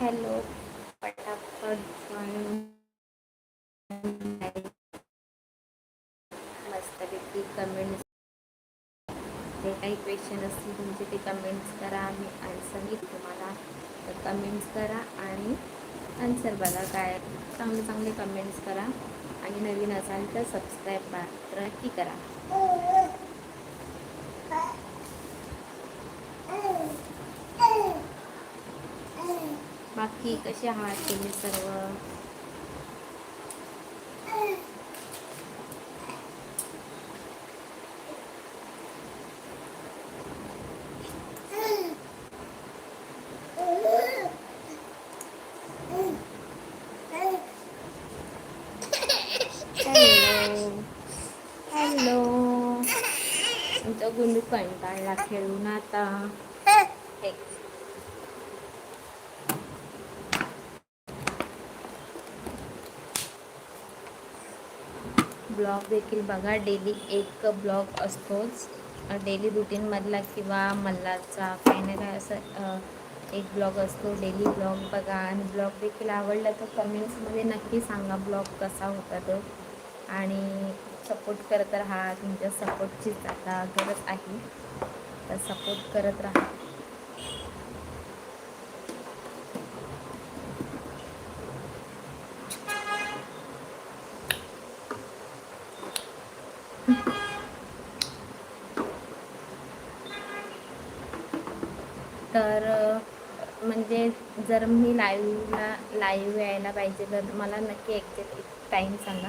Hello पटापट मस्तपैकी comments जे काही क्वेश्चन असतील तुमचे ते कमेंट्स करा आणि आन्सर मी तुम्हाला. तर कमेंट्स करा आणि आन्सर बघा काय. चांगले चांगले कमेंट्स करा. आणि नवीन असाल तर सबस्क्राईब मात्र नक्की करा. बाकी कसे आहात तुम्ही सर्व हॅलो हॅलो तुमचा गुंडू कंटाळला खेळून आता हे. Blog देखील बघा. डेली एक ब्लॉग असतोच. डेली रुटीनमधला किंवा मल्लाचा काही काय असं एक ब्लॉग असतो. डेली ब्लॉग बघा. आणि ब्लॉग देखील आवडला तर कमेंट्समध्ये नक्की सांगा ब्लॉग कसा होता तो. आणि सपोर्ट करत राहा. तुमच्या सपोर्टचीच आता गरज आहे. तर सपोर्ट करत राहा. तर म्हणजे जर मी लाईव्हला लाईव्ह यायला पाहिजे तर मला नक्की एक्झॅक्ट टाईम सांगा.